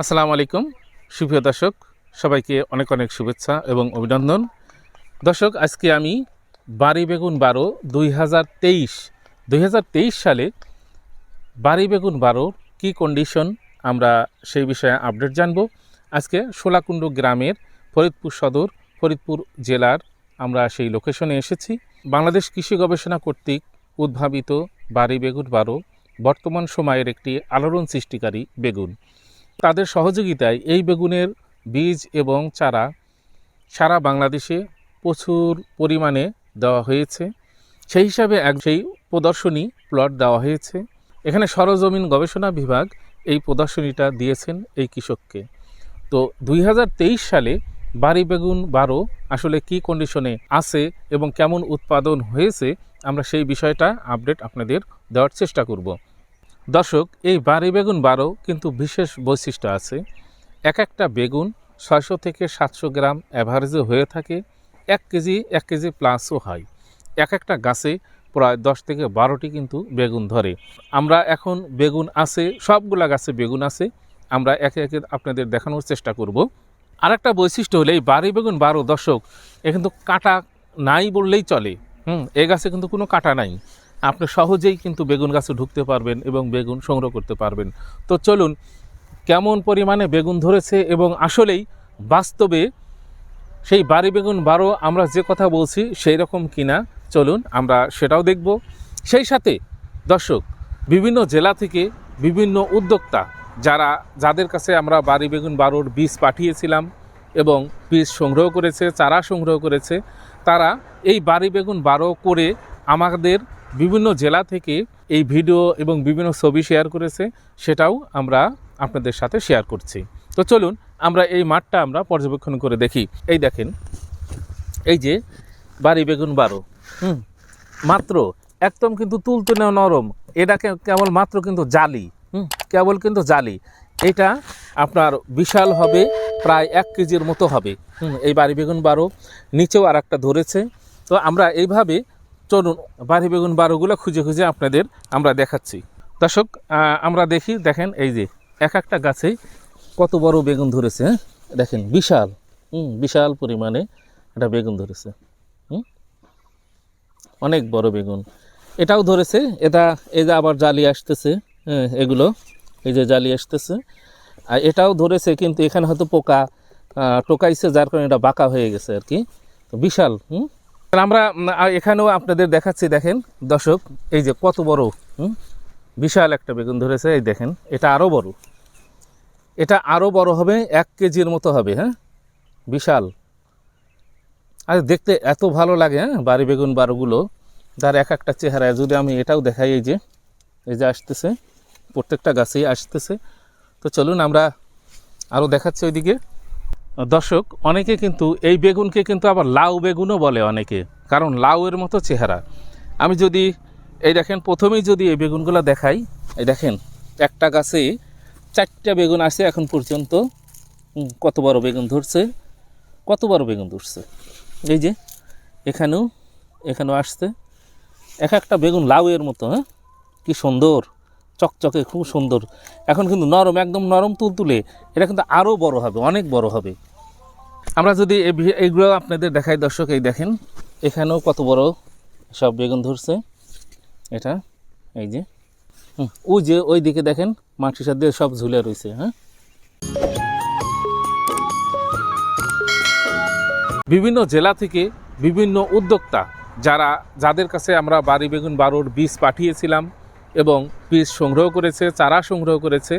আসসালামু আলাইকুম। সুপ্রিয় দর্শক, সবাইকে অনেক অনেক শুভেচ্ছা এবং অভিনন্দন। দর্শক, আজকে আমি বাড়ি বেগুন বারো দুই হাজার তেইশ, দুই হাজার তেইশ সালে বাড়ি বেগুন বারো কী কন্ডিশন আমরা সেই বিষয়ে আপডেট জানব। আজকে সোলাকুণ্ড গ্রামের ফরিদপুর সদর, ফরিদপুর জেলার আমরা সেই লোকেশনে এসেছি। বাংলাদেশ কৃষি গবেষণা কর্তৃক উদ্ভাবিত বাড়ি বেগুন বারো বর্তমান সময়ের একটি আলোড়ন সৃষ্টিকারী বেগুন। তাদের সহযোগিতায় এই বেগুনের বীজ এবং চারা সারা বাংলাদেশে প্রচুর পরিমাণে দেওয়া হয়েছে। সেই হিসাবে এক সেই প্রদর্শনী প্লট দেওয়া হয়েছে। এখানে সরজমিন গবেষণা বিভাগ এই প্রদর্শনীটা দিয়েছেন এই কৃষককে। তো দুই হাজার তেইশ সালে বাড়ি বেগুন বারো আসলে কি কন্ডিশনে আছে এবং কেমন উৎপাদন হয়েছে, আমরা সেই বিষয়টা আপডেট আপনাদের দেওয়ার চেষ্টা করব। দর্শক, এই বাড়ি বেগুন বারো কিন্তু বিশেষ বৈশিষ্ট্য আছে। এক একটা বেগুন ছয়শো থেকে সাতশো গ্রাম অ্যাভারেজে হয়ে থাকে, এক কেজি এক কেজি প্লাসও হয়। এক একটা গাছে প্রায় দশ থেকে বারোটি কিন্তু বেগুন ধরে। আমরা এখন বেগুন আছে, সবগুলা গাছে বেগুন আছে, আমরা একে একে আপনাদের দেখানোর চেষ্টা করব। আরেকটা বৈশিষ্ট্য হলে, এই বাড়ি বেগুন বারো দর্শক, এ কিন্তু কাটা নাই বললেই চলে। হুম, এ গাছে কিন্তু কোনো কাটা নাই। আপনি সহজেই কিন্তু বেগুন গাছে ঢুকতে পারবেন এবং বেগুন সংগ্রহ করতে পারবেন। তো চলুন, কেমন পরিমাণে বেগুন ধরেছে এবং আসলেই বাস্তবে সেই বাড়ি বেগুন বারো আমরা যে কথা বলছি সেই রকম কিনা, চলুন আমরা সেটাও দেখব। সেই সাথে দর্শক, বিভিন্ন জেলা থেকে বিভিন্ন উদ্যোক্তা যারা, যাদের কাছে আমরা বাড়ি বেগুন বারোর বীজ পাঠিয়েছিলাম এবং বীজ সংগ্রহ করেছে, চারা সংগ্রহ করেছে, তারা এই বাড়ি বেগুন বারো করে আমাদের বিভিন্ন জেলা থেকে এই ভিডিও এবং বিভিন্ন ছবি শেয়ার করেছে, সেটাও আমরা আপনাদের সাথে শেয়ার করছি। তো চলুন, আমরা এই মাঠটা আমরা পর্যবেক্ষণ করে দেখি। এই দেখেন, এই যে বাড়ি বেগুন বারো, হুম, মাত্র একদম কিন্তু তুলতে তুলতুলে নরম, এটা কেবল মাত্র কিন্তু জালি, হুম, কেবল কিন্তু জালি। এটা আপনার বিশাল হবে, প্রায় এক কেজির মতো হবে। হুম, এই বাড়ি বেগুন বারো নিচেও আর একটা ধরেছে। তো আমরা এইভাবে চলুন, বাড়ি বেগুন বারোগুলো খুঁজে খুঁজে আপনাদের আমরা দেখাচ্ছি। দর্শক আমরা দেখি, দেখেন এই যে, এক একটা গাছে কত বড় বেগুন ধরেছে হ্যাঁ? দেখেন, বিশাল, হুম, বিশাল পরিমাণে একটা বেগুন ধরেছে, হুম? অনেক বড় বেগুন। এটাও ধরেছে, এটা, এই যে আবার জালি আসতেছে হ্যাঁ এগুলো, এই যে জালি আসতেছে। আর এটাও ধরেছে, কিন্তু এখানে হয়তো পোকা টোকাইছে, যার কারণে এটা বাঁকা হয়ে গেছে আর কি। তো বিশাল, হুম? আমরা এখানেও আপনাদের দেখাচ্ছি, দেখেন, দর্শক, এই যে কত বড় বিশাল একটা বেগুন ধরেছে, এই দেখেন, এটা আরও বড়। এটা আরও বড় হবে, এক কেজির মতো হবে হ্যাঁ? বিশাল। আর দেখতে এত ভালো লাগে হ্যাঁ বাড়ি বেগুন বারোগুলো, তার এক একটা চেহারা যদি আমি এটাও দেখাই, এই যে এই যে আসতেছে, প্রত্যেকটা গাছেই আসতেছে। তো চলুন আমরা আরও দেখাচ্ছি ওইদিকে। দর্শক, অনেকে কিন্তু এই বেগুনকে কিন্তু আবার লাউ বেগুনও বলে অনেকে, কারণ লাউয়ের মতো চেহারা। আমি যদি, এই দেখেন, প্রথমেই যদি এই বেগুনগুলো দেখাই, এই দেখেন, একটা গাছে চারটা বেগুন আছে এখন পর্যন্ত। কত বড় বেগুন ধরছে, কত বড় বেগুন ধরছে। এই যে, এখানেও এখানেও আসছে। এক একটা বেগুন লাউয়ের মতো হ্যাঁ? কি সুন্দর। চকচকে, খুব সুন্দর। এখন কিন্তু নরম, একদম নরম তুলতুলে, এটা কিন্তু আরও বড় হবে, অনেক বড় হবে। আমরা যদি এই এইগুলো আপনাদের দেখাই, দর্শক, এই দেখেন, এখানেও কত বড় সব বেগুন ধরছে। এটা, এই যে ওই যে, ওই দিকে দেখেন, মাটির সাথে সব ঝুলে রয়েছে হ্যাঁ। বিভিন্ন জেলা থেকে বিভিন্ন উদ্যোক্তা, যারা, যাদের কাছে আমরা বাড়ি বেগুন বারোর বীজ পাঠিয়েছিলাম এবং বীজ সংগ্রহ করেছে, চারা সংগ্রহ করেছে।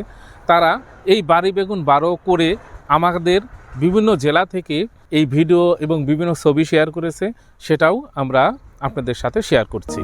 তারা এই বাড়ি বেগুন বারো করে আমাদের বিভিন্ন জেলা থেকে এই ভিডিও এবং বিভিন্ন ছবি শেয়ার করেছে। সেটাও আমরা আপনাদের সাথে শেয়ার করছি।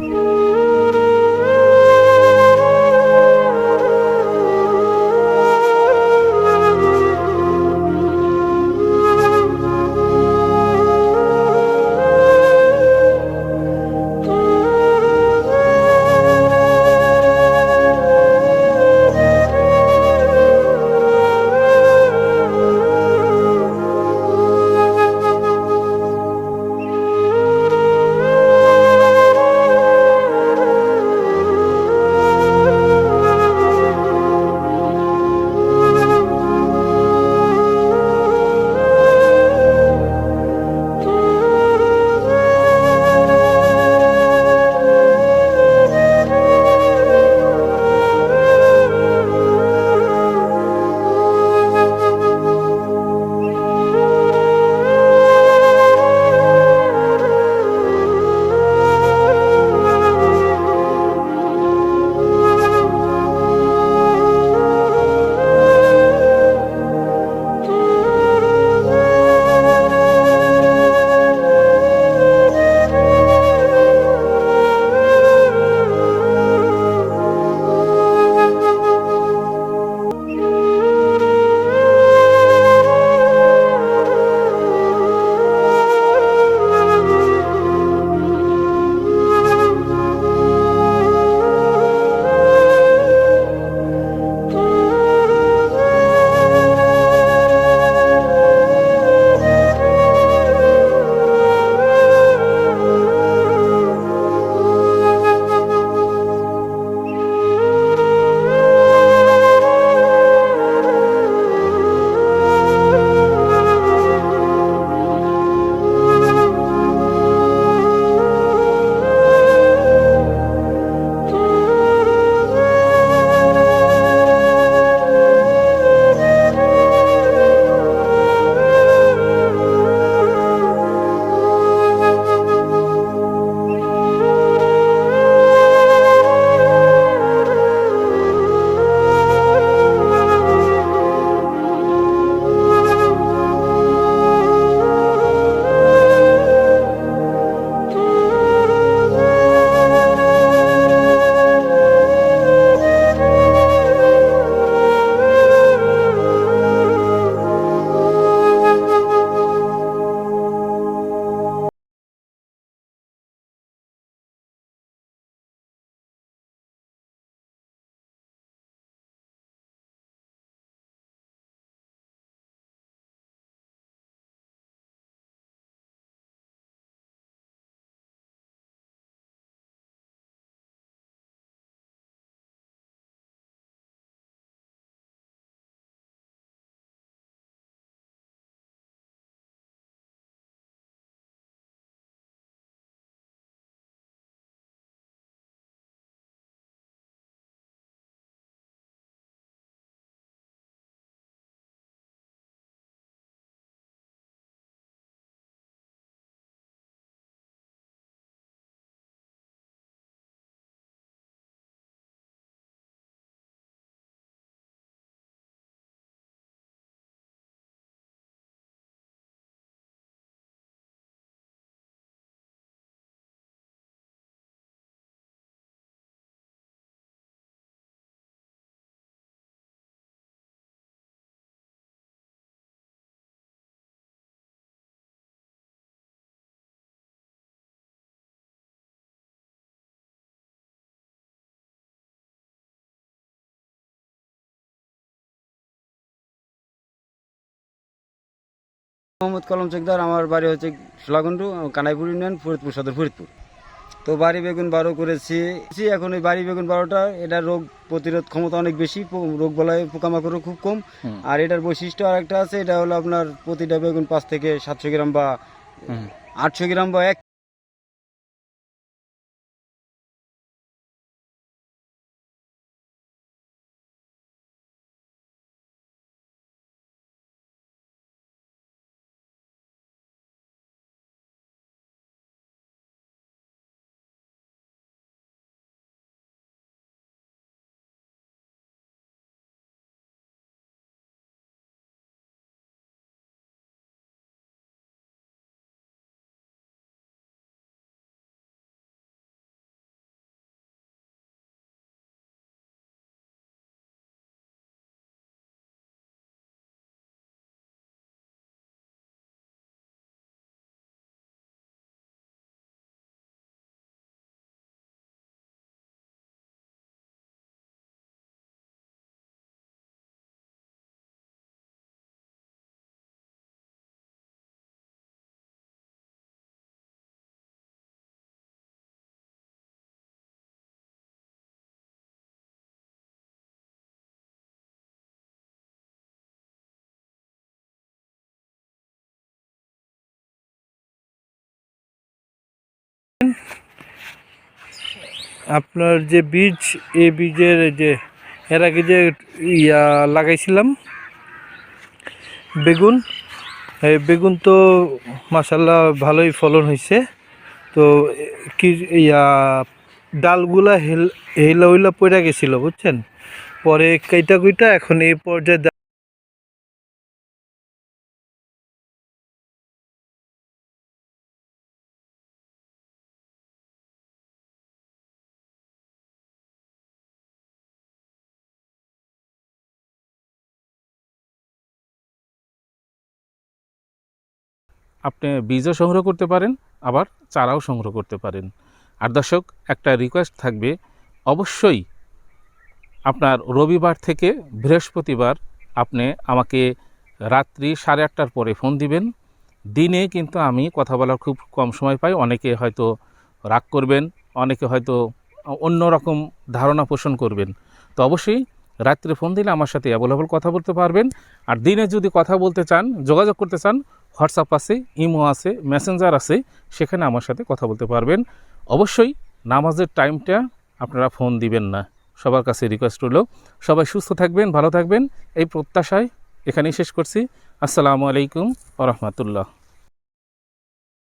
মোহাম্মদ কলম চেকদার আমার বাড়ি হচ্ছে শোলাগুন্ডু কানাইপুর ইউনিয়ন ফরিদপুর সদর ফরিদপুর। তো বাড়ি বেগুন বারো করেছি। এখন ওই বাড়ি বেগুন বারোটা এটা রোগ প্রতিরোধ ক্ষমতা অনেক বেশি রোগ বলায় পোকামাকড়ও খুব কম। আর এটার বৈশিষ্ট্য আর একটা আছে এটা হলো আপনার প্রতিটা বেগুন পাঁচ থেকে সাতশো গ্রাম বা আটশো গ্রাম বা এক আপনার যে বীজ এই বীজের যে, এর আগে যে ইয়া লাগাইছিলাম, বেগুন, এই বেগুন তো মাসাল্লাহ ভালোই ফলন হয়েছে তো কি ইয়া, ডালগুলা হেল হেলা হইলা পড়ে গেছিল, বুঝছেন? পরে কেইটা কুইটা এখন এই পর্যায়ে আপনি বীজও সংগ্রহ করতে পারেন, আবার চারাও সংগ্রহ করতে পারেন। আর দর্শক, একটা রিকোয়েস্ট থাকবে, অবশ্যই আপনার রবিবার থেকে বৃহস্পতিবার আপনি আমাকে রাত্রি সাড়ে আটটার পরে ফোন দিবেন। দিনে কিন্তু আমি কথা বলার খুব কম সময় পাই, অনেকে হয়তো রাগ করবেন, অনেকে হয়তো অন্য রকম ধারণা পোষণ করবেন। তো অবশ্যই রাত্রে ফোন দিলে আমার সাথে অ্যাভেলেবল কথা বলতে পারবেন। আর দিনে যদি কথা বলতে চান, যোগাযোগ করতে চান হোয়াটসঅ্যাপ আছে, ইমো আছে, মেসেঞ্জার আছে, সেখানে আমার সাথে কথা বলতে পারবেন। অবশ্যই নামাজের টাইমটা আপনারা ফোন দিবেন না। সবার কাছে রিকোয়েস্ট হলো সবাই সুস্থ থাকবেন, ভালো থাকবেন। এই প্রত্যাশায় এখানেই শেষ করছি। আসসালামু আলাইকুম রহমতুল্লাহ।